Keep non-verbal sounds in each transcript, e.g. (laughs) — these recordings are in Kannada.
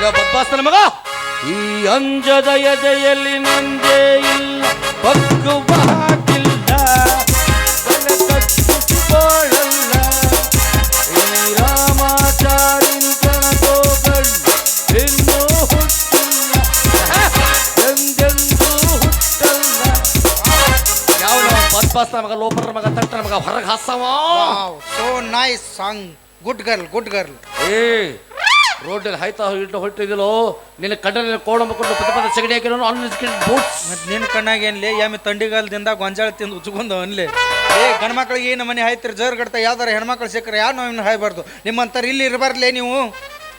ಯಾವಲೋ ಬದ್ಮಾಸ್ತನ ಮಗ. ಈ ಅಂಜದ ಎದೆಯಲ್ಲಿ ನಂದೇ ಇಲ್ಲ ಬಗ್ಗುಬಾಟಿಲ್ಲ ತಲೆ ಕಚ್ಚಿಸಿಕೊಳ್ಳಲ್ಲ ಈ ರಾಮಾಚಾರಿನ ಕಣಗೋಗಳು ಇನ್ನೂ ಹುಟ್ಟಿಲ್ಲ. ಎಂದೆಂದೂ ಹುಟ್ಟಲ್ಲ. ಯಾವ ಬದ್ಮಾಸ್ತನ ಮಗ ಲೋಪರ ಮಗ ತಟ್ಟನ ಮಗ ಹೊರಗೆ ಹಾಸವ so nice song good girl good girl ಏ ರೋಡಲ್ಲಿ ಹಾಯ್ತಾ ಇಟ್ಟು ಹೊಟ್ಟಿದಿಲ್ಲೋ ನಿನ್ನ ಕಣ್ಣಲ್ಲಿ ಕೋಣ ಮಕ್ಕಳು ಪದ ಪದ ಸಗಡಿ ಹಾಕಿರೋ ಅನ್ಸ್ಕೊಂಡು ಬೂಟ್ಸ್ ಮತ್ ನಿನ್ ಕಣ್ಣಾಗ ಏನ್ಲಿ? ಯಾಮಿ ತಂಡಿಗಾಲದಿಂದ ಗೊಂಜಾಳ ತಿಂದು ಉಚ್ಕೊಂಡು ಅನ್ಲಿ ಏ ಗಣ್ಮಕ್ಳಿಗೆ ಏನು ಮನೆ ಹಾಯ್ತಿರಿ? ಜೋರ್ ಗಡ್ತ ಯಾವ್ದಾರ ಹೆಣ್ಮಕ್ಳು ಸಿಕ್ಕರೆ ಯಾರು ನೋವಿನ ಹಾಯ್ಬಾರ್ದು? ನಿಮ್ಮಂತಾರ ಇಲ್ಲಿ ಇರಬಾರ್ಲೇ ನೀವು?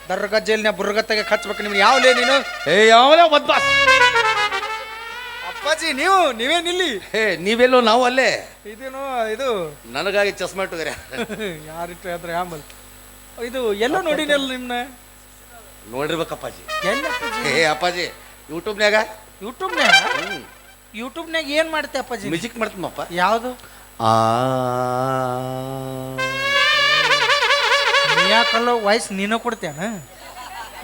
ದರ್ಗಜ್ಜೆಲ್ನ ಬುರ್ಗತ್ತಾಗೆ ಹಚ್ಬೇಕು ನಿಮ್ಗೆ ಯಾವ್ಲೇ ನೀನು? ಏ ಯಾವಲೇ ಬದ್ಮಾಸ್? ಅಪ್ಪಾಜಿ ನೀವು ನೀವೇನಿಲ್ಲಿ ಹೇ ನೀವೆಲ್ಲೋ ನಾವು ಅಲ್ಲೇ? ಇದೇನು ಇದು? ನನಗಾಗಿ ಚಸ್ಮಾ ಇಟ್ಟಿದ್ದಾರೆ. (laughs) ಯಾರಿಟ್ಟು ಹೇಳ್ತಾರೆ ಆಂಬಲ್ ಇದು ಎಲ್ಲ ನೋಡಿನಲ್ಲ ಎಲ್ಲಿ ಅಪ್ಪಾಜಿ ಏ ಅಪ್ಪಾಜಿ ಯೂಟ್ಯೂಬ್ನ್ಯಾಗ ಯೂಟ್ಯೂಬ್ನ್ಯಾಗ ಯೂಟ್ಯೂಬ್ನ್ಯಾಗ ಏನ್ ಮಾಡ್ತೆ ಅಪ್ಪಾಜಿ? ಮ್ಯೂಸಿಕ್ ಮಾಡ್ತಮ್ಮಪ್ಪ ಯಾವುದು? ಆ. ಯಾಕಲ್ಲ ವಾಯ್ಸ್ ನೀನು ಕೊಡ್ತೇನ?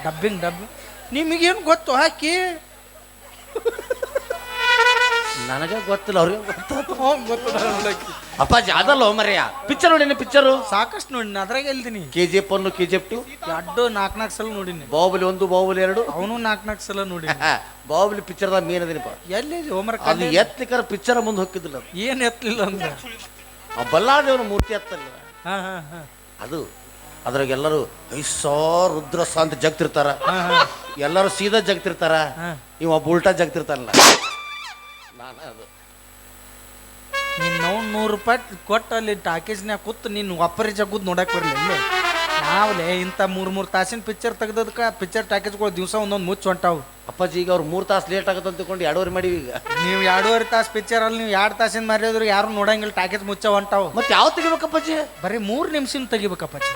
ಡಬ್ಬಿಂಗ್ ಡಬ್ಬಿಂಗ್ ನಿಮಗೇನು ಗೊತ್ತು? ಹಾಕಿ. ನನಗೆ ಗೊತ್ತಿಲ್ಲ ಅವ್ರಿಗೆ ಗೊತ್ತಾಯ್ತು ಗೊತ್ತು. ಅಪ್ಪಾಜಿ ಅದಲ್ಲ ಮರ್ಯ. ಪಿಕ್ಚರ್ ನೋಡಿನಿ ಪಿಕ್ಚರು ಸಾಕಷ್ಟು ನೋಡಿ ಅದ್ರಾಗ ಎಲ್ದಿನಿ K G F one K G F two ಅಡ್ಡು ನಾಲ್ಕು ನಾಲ್ಕು ಸಲ ನೋಡಿನಿ. ಬಾಹುಬಲಿ ಒಂದು ಬಾಹುಬಲಿ ಎರಡು. ಅವನು ನಾಲ್ಕು ನಾಲ್ಕು ಸಲ ನೋಡಿ ಬಾಹುಬಲಿ ಪಿಕ್ಚರ್ದಾಗ ಮೇನ್ ಅದೇನಪ್ಪ? ಎಲ್ಲಿ ಹೋಮರ್ ಅದು ಎತ್ತಿಕರ ಪಿಕ್ಚರ್ ಮುಂದೆ ಹೋಗಿದ್ದಿಲ್ಲ ಏನು ಎತ್ತಲಿಲ್ಲ ಅಂದ್ರೆ ಆ ಬಲ್ಲಾದೇವನ ಮೂರ್ತಿ ಎತ್ತಲ್ಲ ಹಾ ಹಾ ಹಾ. ಅದು ಅದ್ರಾಗ ಎಲ್ಲರೂ ಐಸಾ ರುದ್ರಸ ಅಂತ ಜಗ್ತಿರ್ತಾರ. ಹಾ ಹಾ. ಎಲ್ಲರೂ ಸೀದಾ ಜಗ್ತಿರ್ತಾರ. ಇವ ಒಬ್ಬ ಉಲ್ಟಾ ಜಗ್ತಿರ್ತಾರಲ್ಲ ನಾನು ಅದು. ನೀನ್ ನಾವು ನೂರು ರೂಪಾಯಿ ಕೊಟ್ಟು ಅಲ್ಲಿ ಟಾಕೀಸ್ನ್ಯಾಗ ಕೂತು ನೀನು ಒಪ್ಪರಿ ಜಗ್ಗುದ್ ನೋಡಕ್ ಬರಲಿಲ್ಲ ನಾವ್ಲೆ ಇಂಥ ಮೂರು ಮೂರು ತಾಸಿನ ಪಿಕ್ಚರ್ ತೆಗ್ದದಕ್ಕೆ ಪಿಕ್ಚರ್ ಟಾಕೀಸ್ಗಳು ದಿವಸ ಒಂದೊಂದು ಮುಚ್ಚ ಹೊಂಟಾವು. ಅಪ್ಪಾಜಿ ಈಗ ಅವ್ರು ಮೂರು ತಾಸು ಲೇಟ್ ಆಗುತ್ತೆ ಅಂತ ತಿಳ್ಕೊಂಡು ಎರಡೂವರೆ ಮಾಡಿ ಈಗ. ನೀವು ಎರಡೂವರೆ ತಾಸು ಪಿಕ್ಚರ್ ಅಲ್ಲಿ ನೀವು ಎರಡು ತಾಸಿನ ಮಾರಿದ್ರು ಯಾರು ನೋಡಂಗಿಲ್ಲ ಟಾಕೀಸ್ ಮುಚ್ಚ ಹೊಂಟಾವು. ಮತ್ತೆ ಯಾವ ತೆಗಿಬೇಕಪ್ಪಾಜಿ? ಬರೀ ಮೂರು ನಿಮಿಷನ ತೆಗಿಬೇಕಪ್ಪಾಜಿ.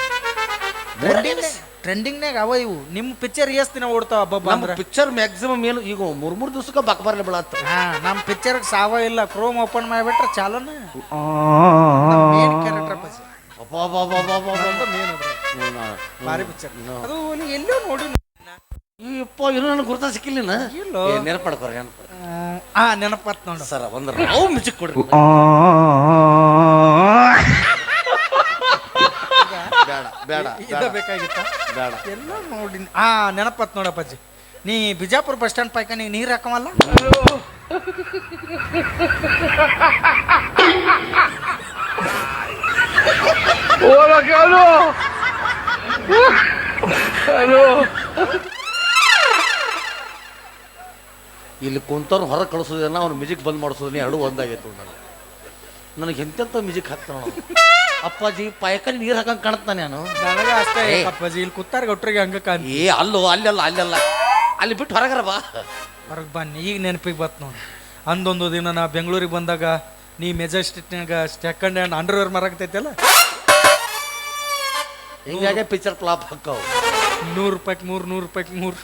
ಟ್ರೆಂಡಿಂಗ್ ಟ್ರೆಂಡಿಂಗ್ನಾಗ ಅವ ಇವು. ನಿಮ್ಮ ಪಿಕ್ಚರ್ ಎಷ್ಟು ದಿನ ಓಡ್ತಾವ ಹಬ್ಬ ನಮ್ಮ ಅಂದ್ರೆ. ಪಿಕ್ಚರ್ ಮ್ಯಾಕ್ಸಿಮಮ್ ಏನು ಈಗ ಮೂರ್ ಮೂರ್ ದಿವಸಕ್ಕೆ ಬಕ್ ಬರ್ಲಿ ಬೀಳತ್ತ ಹಾ ನಮ್ಮ ಪಿಕ್ಚರ್ಗೆ ಸಾವ ಇಲ್ಲ. ಕ್ರೋಮ್ ಓಪನ್ ಮಾಡಿಬಿಟ್ರೆ ಚಾಲನ. ಮೇನ್ ಕ್ಯಾರೆಕ್ಟರ್ ಅಪ್ಪಾಜಿ ಮೇನ್ ಭಾರಿ ಪಿಕ್ಚರ್ ಅದು ನೀ ಎಲ್ಲೋ ನೋಡಿ ಅಪ್ಪ ಇನ್ನು ನನಗೆ ಗುರುತ ಸಿಕ್ಕಿಲ್ಲ ಇಲ್ಲ. ನೆನಪು ಮಾಡ್ಕೊರಿ ನೆನಪು ಆ ನೆನಪತ್ ನೋಡು. ಸರ ಒಂದು ನಾವು ಮ್ಯೂಸಿಕ್ ಕೊಡ್ರಿ. ಬೇಡ ಬೇಡ ಇದ ಬೇಕಾಗಿತ್ತ? ಬೇಡ. ಎಲ್ಲ ನೋಡಿ ಆ ನೆನಪತ್ ನೋಡಪ್ಪಾಜಿ ನೀ ಬಿಜಾಪುರ ಬಸ್ ಸ್ಟ್ಯಾಂಡ್ ಪೈಕ ನೀ ನೀರು ಹಾಕವಲ್ಲ? ಇಲ್ಲಿ ಕುಂತವ್ರು ಹೊರಗೆ ಕಳಿಸೋದೇನ ಅವ್ನು ಮ್ಯೂಸಿಕ್ ಬಂದ್ ಮಾಡಿಸೋದನ್ನ ಎರಡು ಒಂದಾಗೈತೆ ನನಗೆ ನನಗೆ ಎಂತೆಂಥ ಮ್ಯೂಸಿಕ್ ಹಾಕ್ತಾನ ಅಪ್ಪಾಜಿ ಪಾಯಕಲ್ಲಿ ನೀರು ಹಾಕಂಗೆ ಕಾಣುತ್ತಾನೆ ನಾನು ನನಗೆ ಅಷ್ಟೇ. ಏ. ಅಪ್ಪಾಜಿ ಇಲ್ಲಿ ಕೂತಾರ ಒಟ್ಟರಿಗೆ ಹಂಗ ಕಾಣ್ ಏ ಅಲ್ಲೋ ಅಲ್ಲೆಲ್ಲ ಅಲ್ಲೆಲ್ಲ. ಅಲ್ಲಿ ಬಿಟ್ಟು ಹೊರಗರ ಬಾ. ಹೊರಗೆ ಬನ್ನಿ ಈಗ ನೆನಪಿಗೆ ಬತ್ ನೋಡಿ. ಅಂದೊಂದು ದಿನ ನಾ ಬೆಂಗಳೂರಿಗೆ ಬಂದಾಗ ನೀ ಮೆಜೆಸ್ಟಿಕ್ನಾಗ ಸೆಕೆಂಡ್ ಹ್ಯಾಂಡ್ ಅಂಡರ್ವೇರ್ ಮರಾಕ್ತೈತಲ್ಲ ಹಿಂಗಾಗಿ ಪಿಕ್ಚರ್ ಫ್ಲಾಪ್ ಹಾಕವು ನೂರು ರೂಪಾಯಿ ಮೂರು ನೂರು ರೂಪಾಯಿ ಮೂರು.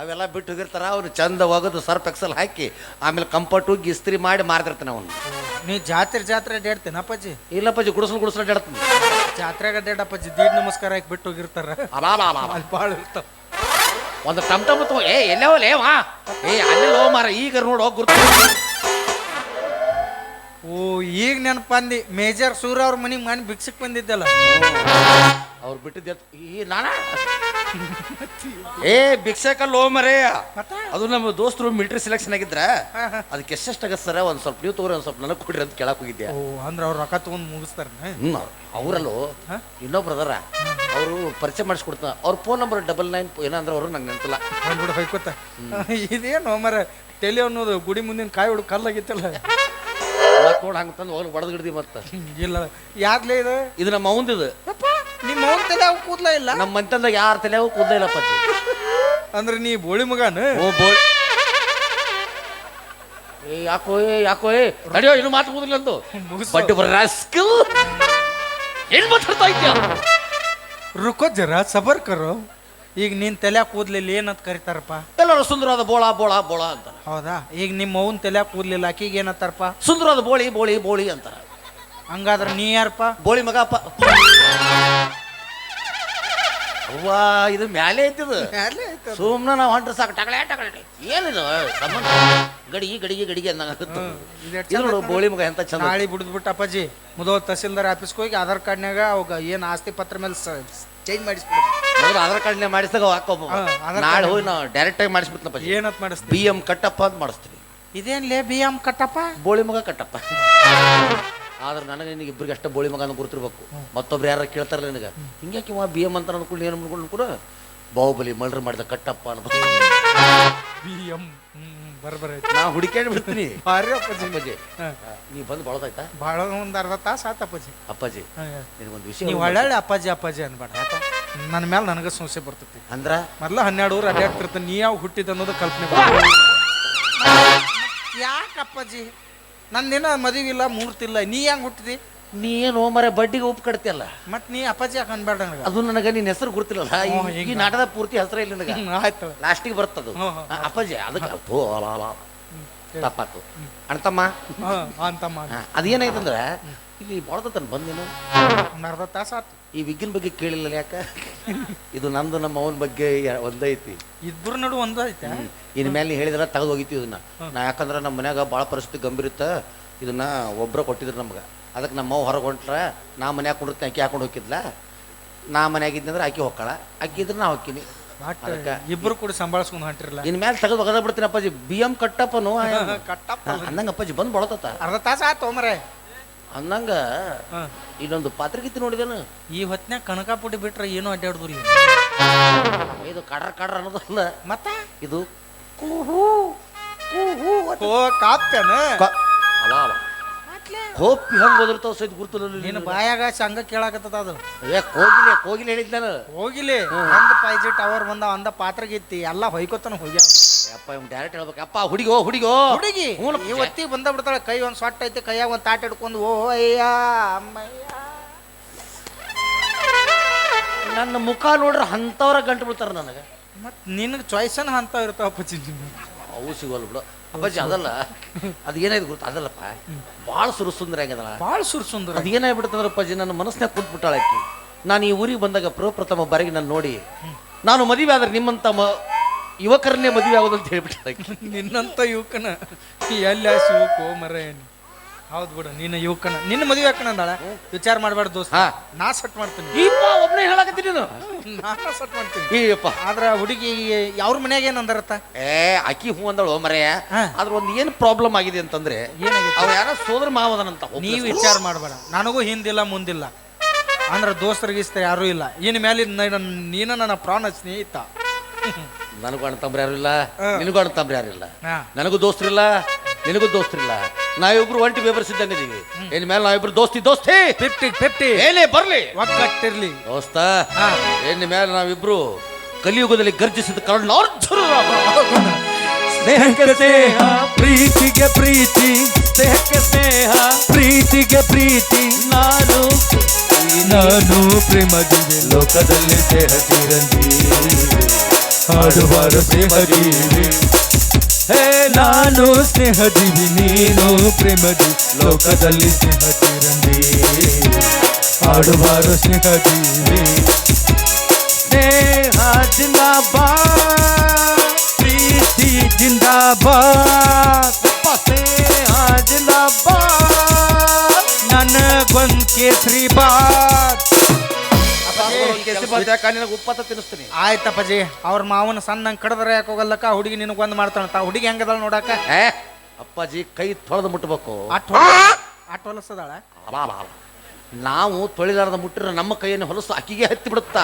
ಅವೆಲ್ಲ ಬಿಟ್ಟು ಹೋಗಿರ್ತಾರ ಅವ್ನು ಚಂದ ಒಗದು ಸರ್ಪ್ ಎಕ್ಸಲ್ ಹಾಕಿ ಆಮೇಲೆ ಕಂಫರ್ಟ್ ಹೋಗಿ ಇಸ್ತ್ರಿ ಮಾಡಿ ಮಾರ್ತಿರ್ತಾನೆ ಅವನು. ನೀ ಜಾತ್ರೆ ಜಾತ್ರೆ ಅಡ್ಡಾಡ್ತೇನೆ ಅಪ್ಪಾಜಿ? ಇಲ್ಲಪ್ಪಾಜಿ ಗುಡಿಸಲು ಗುಡಿಸಲು ಅಡ್ಡಾಡ್ತಾನೆ ಜಾತ್ರೆಗೆ ಅಡ್ಡಾಡಪ್ಪಾಜಿ ದೀಡ್ ನಮಸ್ಕಾರ ಹಾಕಿ ಬಿಟ್ಟು ಹೋಗಿರ್ತಾರ. ಅಲಾ ಅಲಾ ಅಲಾ ಅಲಾ. ಅಲ್ಲಿ ಭಾಳ ಇರ್ತಾವ. ಒಂದು ಟಮ್ ಟಮ್ ತಗೋ ಏ ಎಲ್ಲವಲ್ಲೇ ವಾ. ಏ ಅಲ್ಲಿ ಲೋ ಮಾರ ಈಗ ನೋಡು ಗುರ್ತು. ಓ ಈಗ ನೆನಪಂದಿ ಮೇಜರ್ ಸೂರ್ಯ ಅವ್ರ ಮನೆಗೆ ಮನೆ ಬಿಕ್ಸಕ್ ಬಂದಿದ್ದಲ್ಲ. ಅವ್ರು ಬಿಟ್ಟಿದ್ದೆ ಈ ನಾನ? ಏ ಭಿಕ್ಷಕಲ್ಲ ಮರೇ. ಮತ್ತೆ? ಅದು ನಮ್ಮ ದೋಸ್ತರು ಮಿಲಿಟರಿ ಸೆಲೆಕ್ಷನ್ ಆಗಿದ್ರ ಅದಕ್ಕೆ ಎಷ್ಟೆಷ್ಟಾಗತ್ತೆ ಸರ್? ಒಂದ್ ಸ್ವಲ್ಪ ನೀವು ತಗೋರಿ ಒಂದ್ ಸ್ವಲ್ಪ ನನಗೆ ಕೊಡ್ರಿ ಅಂತ ಕೇಳಕ್ ಹೋಗಿದ್ದೆ ಓ ಅಂದ್ರೆ ಅವ್ರ ರೊಕ್ಕ ತಗೊಂಡ್ ಮುಗಿಸ್ತಾರ ಹ್ಞೂ ಅವರಲ್ಲೋ ಹಾ? ಇನ್ನೊಬ್ರು ಅದಾರ. ಅವರು ಪರಿಚಯ ಮಾಡಿಸ್ಕೊಡ್ತಾನ. ಅವ್ರ ಫೋನ್ ನಂಬರ್ ಡಬಲ್ ನೈನ್ ಏನಂದ್ರೆ ಅವರು ನಂಗೆ ನೆನಪಿಲ್ಲ. ಬಿಡು ಹೊಯ್ಕೋತ. ಇದೇನು ಮರ ತಲೆ ಅನ್ನೋದು ಗುಡಿ ಮುಂದಿನ ಕಾಯಿ ಹುಡುಗ ಕಲ್ಲಾಗಿತ್ತಲ್ಲ. ಮತ್ತೆ ನೋಡಿ ಹಂಗೆ ತಂದು ಹೋಗಿ ಹಿಡ್ದಿ ಮತ್ತೆ ಇಲ್ಲ. ಯಾಕ್ಲೇ ಇದು? ಇದು ನಮ್ಮ ಅವಂದಿದು ತಲೆ ಕೂದ್ಲ ಇಲ್ಲ? ನಮ್ಮ ಮಂತಂದಾಗ ಯಾರ ತಲೆಯಾಗೂ ಇಲ್ಲ ಇಲ್ಲಪ್ಪ ಅಂದ್ರೆ ನೀ ಬೋಳಿ ಮಗನ? ಓ ಬೋಳಿ. ಏ ಯಾಕೋ ಏ ಯಾಕೋ ಏ ನಡೆಯೋ ಇನ್ನು ಮಾತು ಕೂದಿಲ್ಲ ಅಂದು ಮುಗಿಸು. ಬಡ್ಡಿ ರಾಸ್ಕಲ್ ಏನ್ ಮಾತಾಡ್ತಾ ಇದ್ಯಾ ರುಕೋ ಜರ ಸಬರ್ ಕರೋ. ಈಗ ನಿನ್ ತಲೆ ಕೂದ್ಲಿಲ್ಲ ಏನಂತ ಕರಿತಾರಪ್ಪ? ಎಲ್ಲರೂ ಸುಂದರವಾದ ಬೋಳ ಬೋಳ ಬೋಳ ಅಂತ ಹೌದಾ? ಈಗ ನಿಮ್ಮ ಅವನ್ ತಲೆ ಕೂದ್ಲಿಲ್ಲ ಆಕಿಗೆ ಏನಂತಾರಪ್ಪ? ಸುಂದರವಾದ ಬೋಳಿ ಬೋಳಿ ಬೋಳಿ ಅಂತಾರ. ಹಂಗಾದ್ರೆ ನೀ ಯಾರಪ್ಪ? ಬೋಳಿ ಮಗಪ್ಪ ಅವ್ವ ಇದು ಮ್ಯಾಲೆ ಐತಿದು ಅಲ್ಲೇ ಐತೆ ಅದು. ಸುಮ್ಮನೆ ನಾವು ಹೊಂಟ್ರೆ ಸಾಕು. ಟಕಳೆ ಟಕಳೆ ಏನಿದು? ಸಂಬಂಧ? ಗಡಿಗೆ ಗಡಿಗೆ ಗಡಿಗೆ ಅಂದಂಗಾಗುತ್ತೆ ಇದು ಎಷ್ಟ್ ಇದು ಚಂದ ನೋಡು ಐತೆ ಬೋಳಿ ಮಗ ಎಂತ ಚಂದ ನಾಳೆ ಬಿಡ್ದ್ಬಿಟ್ಟು ಅಪ್ಪಾಜಿ ಮುದೋ ತಹಸೀಲ್ದಾರ್ ಆಫೀಸ್ಗೆ ಹೋಗಿ ಆಧಾರ್ ಕಾರ್ಡ್ನಾಗ ಅವಾಗ ಏನು ಆಸ್ತಿ ಪತ್ರ ಮೇಲೆ ಚೇಂಜ್ ಮಾಡಿಸ್ಬಿಡ್ರಿ ಮೊದಲು ಆಧಾರ್ ಕಾರ್ಡ್ನೇ ಮಾಡಿಸಿದಾಗ ಹಾಕೋಬ ಹಾ, ಆಧಾರ್ ನಾಳೆ ಹೋಗಿ ನಾವು ಡೈರೆಕ್ಟ್ ಆಗಿ ಮಾಡಿಸ್ಬಿಟ್ನಪ್ಪ ಏನಂತ ಮಾಡಿಸ್ತೀವಿ ಬಿ ಎಂ ಕಟ್ಟಪ್ಪ ಅಂತ ಮಾಡಿಸ್ತೀವಿ. ಇದೇನ್ಲೇ ಬಿ ಎಂ ಕಟ್ಟಪ್ಪ? ಬೋಳಿ ಮಗ ಕಟ್ಟಪ್ಪ. ಆದ್ರೆ ನನಗೆ ನಿನಗೆ ಇಬ್ಬರಿಗೆ ಅಷ್ಟೇ ಬೋಳಿ ಮಗ ಅಂತ ಗುರುತಿರ್ಬೇಕು. ಮತ್ತೊಬ್ರು ಯಾರು ಕೇಳ್ತಾರಲ್ಲ ನಿನಗೆ ಹಿಂಗ್ಯಾಕೆ ಇವ ಬಿ ಎಂ ಅಂತ ಅನ್ಕೊಂಡು ಏನು ಅನ್ಕೊಂಡು ಕೂಡ ಬಾಹುಬಲಿ ಮಲ್ಡ್ರ್ ಮಾಡಿದ ಕಟ್ಟಪ್ಪ ಅನ್ಬೇಕು ಬಿ ಎಂ ಬರ್ಬರ ನಾ ಹುಡುಕ್ಯಾಡಿ ಬಿಡ್ತೀನಿ. ಭಾರಿ ಅಪ್ಪಾಜಿ. ಅಪ್ಪಾಜಿ. ಹಾ. ನೀ ಬಂದು ಬಳದಾಯ್ತಾ ಭಾಳ ಒಂದು ಅರ್ಧ ತಾಸು ಆತ ಅಪ್ಪಾಜಿ. ಅಪ್ಪಾಜಿ ನಿನಗೊಂದು ವಿಷಯ ನೀವು ಒಳ್ಳೆ ಅಪ್ಪಾಜಿ ಅಪ್ಪಾಜಿ ಅನ್ಬೇಡ. ನನ್ನ ಮೇಲೆ ನನಗೆ ಸಮಸ್ಯೆ ಬರ್ತೈತಿ. ಅಂದ್ರ? ಮೊದಲ ಹನ್ನೆರಡು ಊರು ಅಡ್ಡಾಡ್ತಿರ್ತಾನೆ ನೀ ಯಾವ ಹುಟ್ಟಿದ ಅನ್ನೋದು ಕಲ್ಪನೆ ಯಾಕೆ ಅಪ್ಪಾಜಿ? ನಂದಿನ ಮದುವೆ ಇಲ್ಲ ಮೂರ್ತಿಲ್ಲ ನೀ ಹೆಂಗ್ ಹುಟ್ಟಿದಿ? ನೀ ಏನು ಮರ ಬಡ್ಡಿಗೆ ಉಪ್ಪು ಕಟ್ತಿಯಲ್ಲ? ಮತ್ ನೀ ಅಪ್ಪಾಜಿ ಯಾಕೆ ಅನ್ಬೇಡ ನನಗೆ. ಅದು ನನಗೆ ನಿನ್ನ ಹೆಸರು ಗುರ್ತಿಲ್ಲಲ್ಲ? ಈ- ನಾಟದ ಈ. ಪೂರ್ತಿ ಹೆಸರೇ ಇಲ್ಲ ನನಗೆ. ಆಯ್ತು. ಲಾಸ್ಟಿಗೆ ಬರ್ತದು. ಹ್ಞೂ, ಅಪ್ಪಾಜಿ ಅದಕ್ಕೆ ಥೋ, ಅಲ, ಅಲ. ತಪ್ಪಾತು. ಅಣ್ತಮ್ಮ ಅಂತಮ್ಮ ಅದೇನಾಯ್ತಂದ್ರೆ ಇಲ್ಲಿ ಬಾಳ್ದತನ ಬಂದೇನು? ಒಂದು ಅರ್ಧ ತಾಸು ಆತು. ಈ ವಿಗ್ನ ಬಗ್ಗೆ ಕೇಳಿಲ್ಲ ಯಾಕ? ಇದು ನಂದು ನಮ್ಮ ಅವನ ಬಗ್ಗೆ ಒಂದೈತಿ. ಇಬ್ಬರ ನಡು ಒಂದೈತೆ. ಇನ್ ಮೇಲೆ ಹೇಳಿದ್ರ ತೆಗೆದು ಹೋಗಿತ್ತೀವಿ ಇದನ್ನ. ನಾ ಯಾಕಂದ್ರೆ ನಮ್ಮ ಮನ್ಯಾಗ ಭಾಳ ಪರಿಸ್ಥಿತಿ ಗಂಭೀರ ಇತ್ತ ಇದನ್ನ ಒಬ್ರ ಕೊಟ್ಟಿದ್ರು ನಮ್ಗೆ. ಅದಕ್ಕೆ ನಮ್ಮ ಹೊರಗೆ ಹೊಂಟ್ರ ನಾ ಮನ್ಯಾಗ ಕೊಂಡಿರ್ತೀನಿ ಆಕಿ ಹಾಕೊಂಡು ಹೋಗಿದ್ಲ. ನಾ ಮನ್ಯಾಗ ಇದ್ದಂದ್ರೆ ಆಕಿ ಹೊಕ್ಕಳ ಅಕ್ಕಿ ಇದ್ರೆ ನಾ ಹೊಕ್ಕಿನಿ. ಅದಕ್ಕೆ ಇಬ್ಬರು ಕೂಡ ಸಂಭಾಳಿಸ್ಕೊಂಡು ಹೊಂಟಿರಲ್ಲ. ಇನ್ ಮೇಲೆ ತೆಗೆದು ಒಗದ ಬಿಡ್ತೀನಿ ಅಪ್ಪಾಜಿ. ಬಿ ಎಂ ಕಟ್ಟಪ್ಪನು ಕಟ್ಟಪ್ಪ ಅನ್ನಂಗ (laughs) ಅಪ್ಪಾಜಿ ಬಂದು ಬಳತತ. ಅರ್ಧ ತಾಸು ಆತು ಮರೆ ಅಂದಂಗ ಇನ್ನೊಂದು ಪಾತ್ರಗೀತಿ ನೋಡಿದೇನು? ಈ ಹೊತ್ನ್ಯಾಗ ಕನಕಾಪುಟ್ಟಿ ಬಿಟ್ರೆ ಏನು ಅಡ್ಡಾಡ್ದು ಇದು ಕಡ್ರ ಕಡ್ರ ಅನ್ನೋದಲ್ಲ. ಮತ್ತ? ಇದು ಕೂಹು ಕೂಹು. ಓ ಕಾಪ್ತೇನ? ಅಲ ಕೋಪಿ ಹಂಗ ಹೋದ್ರತಾವ ಸಹಿತ ಗುರುತು ನಿನ್ನ ಬಾಯಾಗ ಹಂಗ ಕೇಳಾಕತ್ತದ ಅದು. ಏ ಕೋಗಿಲೆ ಕೋಗಿಲೆ ಹೇಳಿದ್ ನಾನು. ಹೋಗಿಲಿ. ಒಂದ್ ಪೈಜಿ ಟವರ್ ಬಂದ ಒಂದ ಪಾತ್ರಗಿತ್ತಿ ಎಲ್ಲ ಹೊಯ್ಕೋತನ ಹೋಗ್ಯಾವ. ಅಪ್ಪ ಇವ್ ಡೈರೆಕ್ಟ್ ಹೇಳ್ಬೇಕು. ಅಪ್ಪ ಹುಡುಗೋ ಹುಡುಗೋ. ಹುಡುಗಿ? ಹ್ಞೂ ಈ ಹೊತ್ತಿಗೆ ಬಂದ ಬಿಡ್ತಾಳೆ ಕೈ ಒಂದ್ ಸೊಟ್ಟ ಐತಿ ಕೈಯಾಗ ಒಂದ್ ತಾಟ ಹಿಡ್ಕೊಂಡು ಓ ಅಯ್ಯ ಅಮ್ಮಯ್ಯ. ನನ್ನ ಮುಖ ನೋಡ್ರೆ ಅಂಥವ್ರ ಗಂಟು ಬಿಡ್ತಾರ ನನಗೆ. ಮತ್ ನಿನಗೆ ಚಾಯ್ಸನ್ ಅಂತ ಇರ್ತಾವ ಅಪ್ಪಾಜಿ ಅವು ಸಿಗೋಲ್ಲ ಬಿಡು. ಅಪ್ಪಾಜಿ ಅದಲ್ಲ ಅದು ಏನಾಯ್ತು ಗೊತ್ತಾ? ಅದಲ್ಲಪ್ಪ ಭಾಳ ಸುರಸುಂದರ ಹೆಂಗದಲ್ಲ ಭಾಳ ಸುರ್ಸುಂದರ ಅದು ಏನಾಗ್ಬಿಡ್ತಂದ್ರೆ ಅಪ್ಪಾಜಿ ನನ್ನ ಮನಸ್ಸಿನಾಗ ಕುಂತ್ಬಿಟ್ಟಾಳ ಆಕಿ. ನಾನು ಈ ಊರಿಗೆ ಬಂದಾಗ ಪ್ರಪ್ರಥಮ ಬಾರಿಗೆ ನಾನು ನೋಡಿ ನಾನು ಮದುವೆ ಆದ್ರೆ ನಿಮ್ಮಂತ ಮ ಯುವಕರನ್ನೇ ಮದುವೆ ಆಗೋದು ಅಂತ ನಿನ್ನಂತ ಯುವಕನ ಎಲ್ಲ ಮರ ಹೌದ್ ಬಿಡು ನಿನ್ನ ಯುವಕನ ನಿನ್ನ ಮದುವೆ ಹಾಕಣ ಅಂದಾಳ ವಿಚಾರ ಮಾಡಬೇಡ ದೋಸ್ತ. ಹಾ. ನಾ ಸೆಟ್ ಮಾಡ್ತೀನಿ. ಈಪ್ಪ ಒಬ್ಬನೇ ಹೇಳಕತ್ತೀನಿ ನೀನು. ನಾನು ಸೆಟ್ ಮಾಡ್ತೀನಿ. ಈಯಪ್ಪ ಆದ್ರ ಹುಡುಗಿ ಅವ್ರ ಮನ್ಯಾಗ ಏನ್ ಅಂದಾರತ್ತ? ಏ ಅಕ್ಕಿ ಹೂ ಅಂದಳು ಮರೆಯ ಆದ್ರೆ ಒಂದು ಏನು ಪ್ರಾಬ್ಲಮ್ ಆಗಿದೆ ಅಂತಂದ್ರೆ ಏನಾಗಿತ್ತು ಯಾರ ಯಾರೋ ಸೋದರ ಮಾವದನಂತ ನೀವ್ ವಿಚಾರ ಮಾಡಬೇಡ. ನನಗೂ ಹಿಂದಿಲ್ಲ ಮುಂದಿಲ್ಲ. ಅಂದ್ರ ದೋಸ್ತರು ಯಾರು ಯಾರೂ ಇಲ್ಲ. ಇನ್ ಮೇಲೆ ನ- ನೀನ ನನ್ನ ಪ್ರಾಣ ಸ್ನೇಹಿತ. ನನಗೂ ಅಣ್ಣ ತಮ್ರ ಯಾರು ಇಲ್ಲ. ನಿನಗೂ ಅಣ್ಣ ತಮ್ರ ಯಾರು ಇಲ್ಲ. ನನಗೂ ದೋಸ್ತ್ರಿಲ್ಲ ನಿನಗೂ ದೋಸ್ತಿರಲ್ಲ ನಾವಿಬ್ರು ಒಂಟಿ ಬೇಬರ್ಸಿದ್ದಂಗಿದೀವಿ ಇನ್ ಮೇಲೆ ನಾವಿಬ್ರು ದೋಸ್ತಿ ದೋಸ್ತಿ. ಫಿಫ್ಟಿ ಫಿಫ್ಟಿ ಏನೇ ಬರ್ಲಿ. ಒಗ್ಗಟ್ಟಿರ್ಲಿ. ದೋಸ್ತ. ಇನ್ ಮೇಲೆ ನಾವಿಬ್ರು ಕಲಿಯುಗದಲ್ಲಿ ಗರ್ಜಿಸಿದ ಕಾರಣ ಅರ್ಜುನ ಸ್ನೇಹಕ್ಕೆ ಸ್ನೇಹ ಪ್ರೀತಿಗೆ ಪ್ರೀತಿ. ಸ್ನೇಹಕ್ಕೆ ಸ್ನೇಹ ಪ್ರೀತಿಗೆ ಪ್ರೀತಿ. ನಾನು ನಾನು ಪ್ರೇಮದಿವೆ ಲೋಕದಲ್ಲಿ ಸ್ನೇಹ ಚಿರಂಜೀವಿ ಹಾಡುವಾರು ಪ್ರೇಮ ಜೀವಿ ಹೇ, ನಾನು ಸ್ನೇಹದಿವಿ ನೀನು ಪ್ರೇಮದಿ ಲೋಕದಲ್ಲಿ ಸ್ನೇಹ ಚಿರಂಜೀವಿ ಹಾಡುವಾರ ಸ್ನೇಹ ಜಿಂದಾಬಾ ಪ್ರೀತಿ ಅಪ್ಪ ಸ್ನೇಹ ಜಿಂದಾಬಾದ್ ನನಗೊಂದ್ ಕೇಸರಿ ನಿನಗೆ ಉಪ್ಪತ್ತ ತಿನ್ನಿಸ್ತೀನಿ? ಆಯ್ತಪ್ಪಜಿ ಅವ್ರ ಮಾವನ ಸಣ್ಣ ಕಡದ್ರೆ ಯಾಕೆ ಹೋಗಲ್ಲಕ್ಕ? ಹುಡುಗಿ ನಿನಗೆ ಒಂದು ಮಾಡ್ತಾಳ ತಾ ಹುಡುಗಿ ಹೆಂಗದಳ ನೋಡಾಕ ಏ ಅಪ್ಪಾಜಿ ಕೈ ತೊಳೆದು ಮುಟ್ಬೇಕು. ಅಟ್ ಹೊಲಸದಾಳ. ನಾವು ತೊಳಿಲಾರ್ದ ಮುಟ್ಟಿರ ನಮ್ಮ ಕೈಯನ್ನು ಹೊಲಸು ಅಕ್ಕಿಗೆ ಹತ್ತಿ ಬಿಡುತ್ತಾ?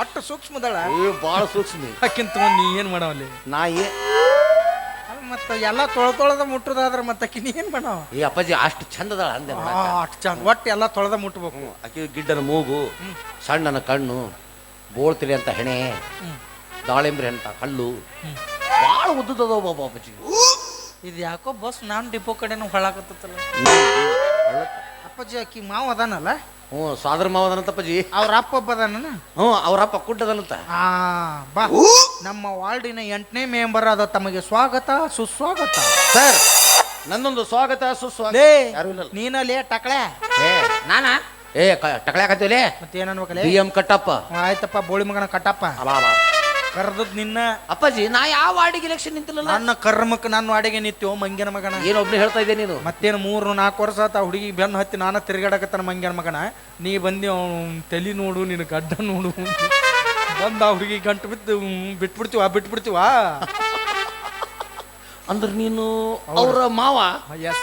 ಅಟ್ಟು ಸೂಕ್ಷ್ಮದಳ? ಏ ಭಾಳ ಸೂಕ್ಷ್ಮಿ. ಅಕ್ಕಿಂತ ನೀ ಏನ್ ಮಾಡವಲ್ಲಿ? ನಾಯಿ ಮತ್ತ ಎಲ್ಲ ತೊಳ ತೊಳೆದ ಮುಟ್ಟುದಾದ್ರ ಮತ್ತೆ ಅಕ್ಕಿ ಏನು ಮಾಡವ? ಈ ಅಪ್ಪಾಜಿ ಅಷ್ಟು ಚಂದದಾಳ ಅಂದೆ. ಅಟ್ ಚಂದ. ಒಟ್ಟು ಎಲ್ಲ ತೊಳೆದ ಮುಟ್ಬೇಕು. ಆಕೆ ಗಿಡ್ಡನ ಮೂಗು ಸಣ್ಣನ ಕಣ್ಣು ಬೋಳ್ತಿರಿ ಅಂತ ಹೆಣೆ ದಾಳಿಂಬ್ರಿ ಅಂತ ಕಲ್ಲು. ಭಾಳ ಉದ್ದದ ಬಾಬಾ ಅಪ್ಪಾಜಿ. ಇದು ಯಾಕೋ ಬಸ್ ನಾನು ಡಿಪೋ ಕಡೆನೂ ಹೊಳಾಕತ್ತಲ್ಲ ಅಪ್ಪಾಜಿ ಅಕ್ಕಿ ಮಾವ ಅದಾನಲ್ಲ? ಹ್ಞೂ ಸ್ವಾದ್ರ ಮಾವದನಂತ ಅವ್ರ ಅಪ್ಪ ಬದನ ಅದಾನ ಹ್ಞೂ ಅವ್ರ ಅಪ್ಪ ಕುಡ್ಡದನಂತ. ಆ ಬಾ. ನಮ್ಮ ವಾರ್ಡಿನ ಎಂಟನೇ ಮೆಂಬರ್ ಆದ ತಮಗೆ ಸ್ವಾಗತ ಸುಸ್ವಾಗತ. ಸರ್ ನನ್ನೊಂದು ಸ್ವಾಗತ ಸುಸ್ವಾಗತ. ಲೇ ಯಾರು ಇಲ್ಲ ನೀನಲ್ಲಿ ಟಕಳೆ. ಏ ನಾನಾ? ಏ ಟಕಳೆ ಮತ್ತೆ ಏನ್ ಅನ್ಬೇಕಲ್ಲ ಬಿ ಎಂ ಕಟ್ಟಪ್ಪ. ಆಯ್ತಪ್ಪ ಬೋಳಿ ಮಗನ ಕಟ್ಟಪ್ಪ. ಅಬಾ ಅಬಾ. ಕರ್ದದ್ ನಿನ್ನ. ಅಪ್ಪಾಜಿ ನಾ ಯಾವ ವಾರ್ಡಿಗೆ ಎಲೆಕ್ಷನ್ ನಿಂತಿಲ್ಲ ನನ್ನ ಕರ್ಮಕ್ಕೆ ನಾನು ವಾಡಿಗೆ ನಿತ್ಯೋ ಮಂಗ್ಯನ ಮಗನ. ಏನು ಒಬ್ನೇ ಹೇಳ್ತಾ ಇದ್ದೆ ನೀನು? ಮತ್ತೇನು ಮೂರು ನಾಲ್ಕು ವರ್ಷ ಆತ ಹುಡುಗಿ ಬೆನ್ನು ಹತ್ತಿ ನಾನು ತಿರುಗಾಡಕತ್ತ ಮಂಗ್ಯನ ಮಗನ. ನೀ ಬಂದಿ ಅವ್ನು ತಲೆ ನೋಡು ನಿನ್ನ ಗಡ್ಡ ನೋಡು. ಬಂದ ಆ ಹುಡುಗಿ ಗಂಟು ಬಿದ್ದು ಬಿಟ್ಬಿಡ್ತೀವ ಬಿಟ್ಬಿಡ್ತೀವ? ಅಂದ್ರೆ ನೀನು ಅವರ ಮಾವ? Yes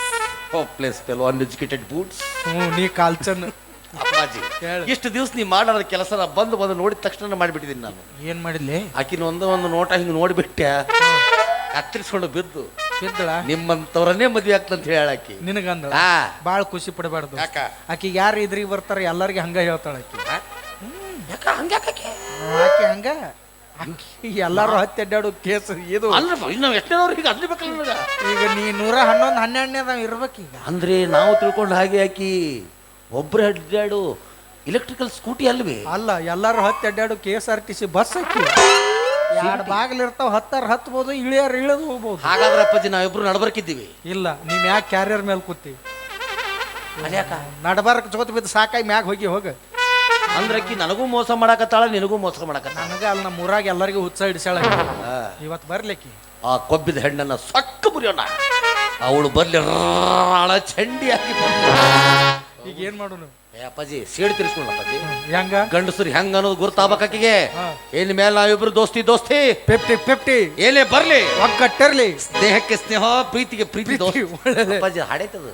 place fellow uneducated boots ಹ್ಞೂ ನೀ ಕಾಲ್ಚನ್. ಅಪ್ಪಾಜಿ ಹೇಳು. ಇಷ್ಟು ದಿವಸ ನೀ ಮಾಡೋ ಕೆಲಸ ಬಂದು ಬಂದು ನೋಡಿದ ತಕ್ಷಣ ಮಾಡಿಬಿಟ್ಟಿದ್ದೀನಿ ನಾನು. ಏನ್ ಮಾಡಿದ್ಲಿ? ಆಕಿನ ಒಂದ ಒಂದು ನೋಟ ಹಿಂಗೆ ನೋಡಿಬಿಟ್ಟೆ. ಕತ್ತರಿಸ್ಕೊಂಡು ಬಿದ್ದು. ಬಿದ್ದಳ? ನಿಮ್ಮಂತವ್ರನ್ನೇ ಮದ್ವೆ ಆಗ್ತಂತ ಹೇಳಾಕಿ ನಿನಗಂದ ಆ ಭಾಳ ಖುಷಿ ಪಡಬಾರ್ದು. ಯಾಕ? ಆಕಿಗೆ ಯಾರು ಇದ್ರಿಗೆ ಬರ್ತಾರೆ ಎಲ್ಲರಿಗೆ ಹಂಗ ಹೇಳ್ತಾಳ ಆಕಿ? ಯಾಕ? ಆಕೆ? ಹಂಗ? ಆಕಿ ಎಲ್ಲಾರು ಹತ್ತಿ ಅಡ್ಡಾಡು ಕೇಸ್ ಇದು. ಅಲ್ಲ ಎಷ್ಟೇನವ್ರು ಈಗ ಅನ್ಬೇಕಲ್ಲ ನನಗ? ಈಗ ನೀ ನೂರ ಹನ್ನೊಂದು ಹನ್ನೆರಡನೇದ ಈಗ. ಅಂದ್ರೆ ನಾವು ತಿಳ್ಕೊಂಡು ಹಾಗೆ ಹಾಕಿ ಒಬ್ರು ಅಡ್ಡಾಡು ಎಲೆಕ್ಟ್ರಿಕಲ್ ಸ್ಕೂಟಿ ಅಲ್ವೇ? ಅಲ್ಲ ಎಲ್ಲರೂ ಹತ್ತಿ ಅಡ್ಡಾಡು K S R T C bus ಹಾಕಿ ಎರಡು ಬಾಗಿಲಿರ್ತಾವ ಹತ್ತಾರ ಹತ್ಬೋದು ಇಳಿಯಾರ ಇಳಿದು ಹೋಗ್ಬೋದು. ಹಾಗಾದ್ರೆ ಅಪ್ಪಾಜಿ ನಾವಿಬ್ರು ನಡ್ಬರ್ಕಿದ್ದೀವಿ. ಇಲ್ಲ ನೀವ್ ಯಾಕೆ ಕ್ಯಾರಿಯರ್ ಮೇಲೆ ಕೂತಿ? ಅಲ್ಯಾಕ ನಡಬಾರಕ್ ಜೊತೆ ಬಿದ್ದು ಸಾಕಾಗಿ ಮ್ಯಾಗ ಹೋಗಿ ಹೋಗ. ಅಂದ್ರೆ ಅಕ್ಕಿ ನನಗೂ ಮೋಸ ಮಾಡಕತ್ತಾಳ ನಿನಗೂ ಮೋಸ ಮಾಡಕತ್ತಾಳ? ನನಗೆ ಅಲ್ಲಿ ನಮ್ಮ ಊರಾಗ ಎಲ್ಲರಿಗೂ ಉತ್ಸಾಹ ಹಿಡಿಸ್ಯಾಳ ಇವತ್ತು ಬರ್ಲಿಕ್ಕೆ. ಆ ಕೊಬ್ಬಿದ ಹೆಣ್ಣನ್ನ ಸಕ್ಕ ಮುರಿಯೋಣ. ಅವಳು ಬರ್ಲಿ ರಾಳ ಚಂಡಿ ಹಾಕಿ ಈಗ ಏನ್ ಮಾಡೋನು ಏ ಅಪ್ಪಾಜಿ ಸೇಡ್ ತಿರ್ಸ್ಕೊಂಡ್ ಅಪ್ಪಾಜಿ. ಹೆಂಗ? ಗಂಡಸರು ಹೆಂಗ ಅನ್ನೋದು ಗುರ್ತಾಬಕಾಕಿಗೆ ಹಾ. ಏನ್ ಮೇಲೆ ನಾವಿಬ್ರು ದೋಸ್ತಿ ದೋಸ್ತಿ? ಫಿಫ್ಟಿ ಫಿಫ್ಟಿ ಏನೇ ಬರ್ಲಿ? ಒಗ್ಗಟ್ಟಿರ್ಲಿ ಸ್ನೇಹಕ್ಕೆ ಸ್ನೇಹ ಪ್ರೀತಿಗೆ ಪ್ರೀತಿ ದೋಸ್ತಿ. ಒಳ್ಳೆದೆ. ಅಪ್ಪಾಜಿ ಹಾಡೈತದ.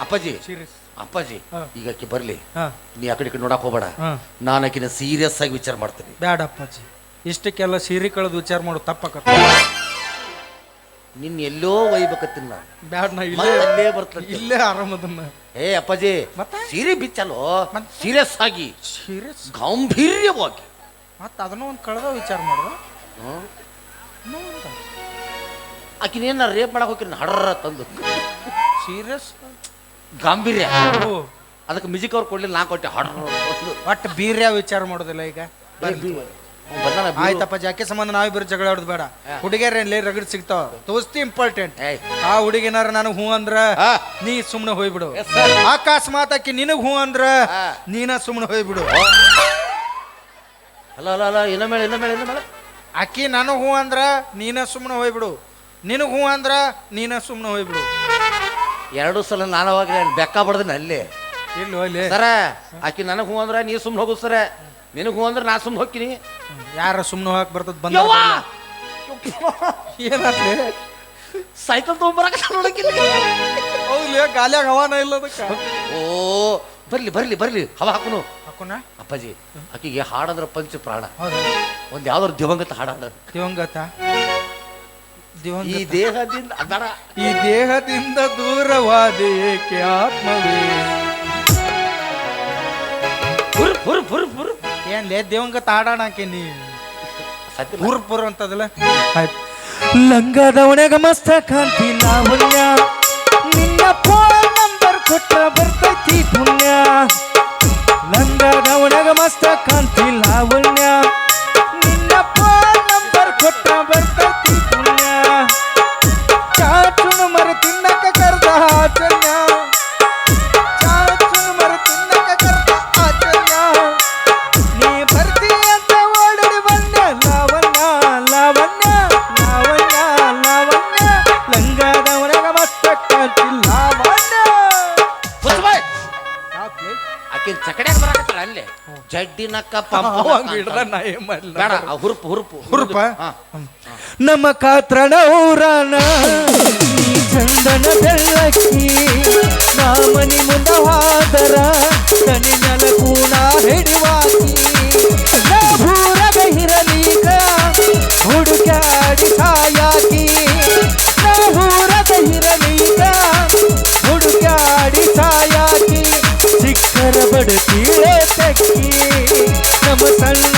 ಅಪ್ಪಾಜಿ. ಸೀರಿಯಸ್ ಅಪ್ಪಾಜಿ ಹಾ. ಈಗ ಆಕಿ ಬರ್ಲಿ. ಹಾ. ನೀ ಆ ಕಡೆ ಈ ಕಡೆ ನೋಡಕ್ ಹೋಗ್ಬೇಡ. ಹಾ. ನಾನು ಅಕ್ಕಿನ ಸೀರಿಯಸ್ ಆಗಿ ವಿಚಾರ ಮಾಡ್ತೀನಿ. ಬ್ಯಾಡಪ್ಪಾಜಿ ಇಷ್ಟಕ್ಕೆಲ್ಲ ಸೀರೆ ಕಳೆದು ವಿಚಾರ ಮಾಡು ತಪ್ಪಕ ನಿನ್ ಎಲ್ಲೋ ಒಯ್ಬೇಕತ್ತಿನ ನಾನು. ಬ್ಯಾಡ ನಾ ಇಲ್ಲೇ ಮತ್ತೆ ಅಲ್ಲೇ ಬರ್ತದೆ. ಇಲ್ಲೇ ಆರಾಮದನ್ನ ಏ ಅಪ್ಪಾಜಿ ಮತ್ತೆ? ಸೀರೆ ಬಿಚ್ಚಲೋ ಮತ್ತೆ? ಸೀರಿಯಸ್ ಆಗಿ ಸೀರಿಯಸ್ ಗಾಂಭೀರ್ಯವಾಗಿ. ಮತ್ತೆ ಅದನ್ನ ಒಂದು ಕಳೆದ ವಿಚಾರ ಮಾಡುವ? ಹ್ಮ್? ಆಕಿನೇನ ರೇಪ್ ಮಾಡಕ್ ಹೋಗಿ ಹಡರ ತಂದು. ಸೀರಿಯಸ್ ಗಾಂಭೀರ್ಯ. ಅದಕ್ಕೆ ಮ್ಯೂಸಿಕ್ ಅವ್ರು ಕೊಡ್ಲಿಲ್ಲ ನಾ ಕೊಟ್ಟೆ ಹಡ್ರ ಒಟ್ಟು ಬೀರ್ಯ ವಿಚಾರ ಮಾಡೋದಿಲ್ಲ ಈಗ. ಆಯ್ತಪ್ಪ ಜಾಕೆ ಸಂಬಂಧ ನಾವಿಬ್ಬರು ಜಗಳ ಆಡೋದು ಬೇಡ. ಹುಡುಗಿಯರಲ್ಲಿ ರಗಡ್ ಸಿಗ್ತಾವ? ದೋಸ್ತಿ ಇಂಪಾರ್ಟೆಂಟ್ ಆ ಹುಡುಗಿನಾರ ನಾನು ಹೂ ಅಂದ್ರ. ನೀ ಸುಮ್ಮನೆ ಹೋಯ್ಬಿಡು. ಅಕಸ್ಮಾತ್ ಆಕಿ ನಿನಗ್ ಹೂ ಅಂದ್ರ. ನೀನ ಸುಮ್ಮನೆ ಹೋಯ್ಬಿಡು. ಅಲ್ಲ ಅಲ್ಲ ಅಲ್ಲ ಇನ್ನ ಮೇಲೆ ಇನ್ನ ಮೇಲೆ ಇನ್ನೂ ಮೇಲೆ. ಆಕಿ ನನಗ್ ಹೂ ಅಂದ್ರ ನೀನ ಸುಮ್ಮನೆ ಹೋಯ್ಬಿಡು. ನಿನಗ್ ಹೂ ಅಂದ್ರ ನೀನ ಸುಮ್ಮನೆ ಹೋಯ್ಬಿಡು. ಎರಡು ಸಲ ನಾನು ಅವಾಗ ಬೆಕ್ಕ ಬಡ್ದನ ಅಲ್ಲಿ. ಇಲ್ಲ ಸರ ಆಕಿ ನನಗೆ ಹೂ ಅಂದ್ರ ನೀ ಸುಮ್ಮನೆ ಹೋಗು ಸರ. ನಿನಗೆ ಅಂದ್ರೆ ನಾ ಸುಮ್ಮನೆ ಹೋಗ್ತೀನಿ. ಯಾರ ಸುಮ್ಮನೆ ಹೋಗಕ್ ಬರ್ತದ ಬಂದ ಯವ್ವ! ಏನಾಗ್ಲಿ ಸೈಕಲ್ ತೊಗೊಂಬರಕ ಹೌದ್ಲಿ ಗಾಲ್ಯಾಗ ಹವಾನ ಇಲ್ಲ ಅದಕ್ಕ. ಓ ಬರ್ಲಿ ಬರ್ಲಿ ಬರ್ಲಿ. ಹವ ಹಾಕುನು. ಹಾಕೋಣ ಅಪ್ಪಾಜಿ ಆಕಿಗೆ ಹಾಡಂದ್ರ ಪಂಚ ಪ್ರಾಣ. ಹೌದಾ. ಒಂದ್ ಯಾವ್ದಾದ್ರು ದಿವಂಗತ ಹಾಡ ದಿವಂಗತ? ಈ ದಿವಂಗತ ದೇಹದಿಂದ ಅದರ ಈ ದೇಹದಿಂದ ದೂರವಾದ ಏಕೆ ಆತ್ಮವೇ? ಪುರ್ ಪುರ್ ಹುರ್ ಹುರ್ ಏನ್ಲೇ ದೇವಂಗ ತಾಡಾಣಕ್ಕೆ ನೀ? ಪುರ್ ಪುರ್ ಅಂತದಲ್ಲ? ಆಯ್ತು. ಲಂಗದ ಒಣಗ ಮಸ್ತ ಕಾಂತಿ ಲಾವಣ್ಯ ನಿನ್ನ ಫೋನ್ ನಂಬರ್ ಕೊಟ್ಟ ಬರ್ತೈತಿ ಪುಣ್ಯ. ಲಂಗದ ಒಣಗ ಮಸ್ತ ಕಾಂತಿ ಲಾವಣ್ಯ ಅಲ್ಲೇ ಜಡ್ಡಿನಕ್ಕ ಪಂಪ ಹಿಡ್ದ ನಾ ಏನ್ ಮಾಡ್ಲ ಬೇಡ ಆ ಹುರುಪು ಹುರುಪು ಹುರುಪ? ಹಾ. ನಮ್ಮ ಕಾತ್ರಣ ಊರಾನ ನೀ ಚಂದನ ಬೆಳ್ಳಕ್ಕಿ ನಾ ಮನಿ ಮುಂದ ಹಾದರ ತನಿ ನೆಲ ಸಾಯಾಕಿ ಸಿಕ್ಕರ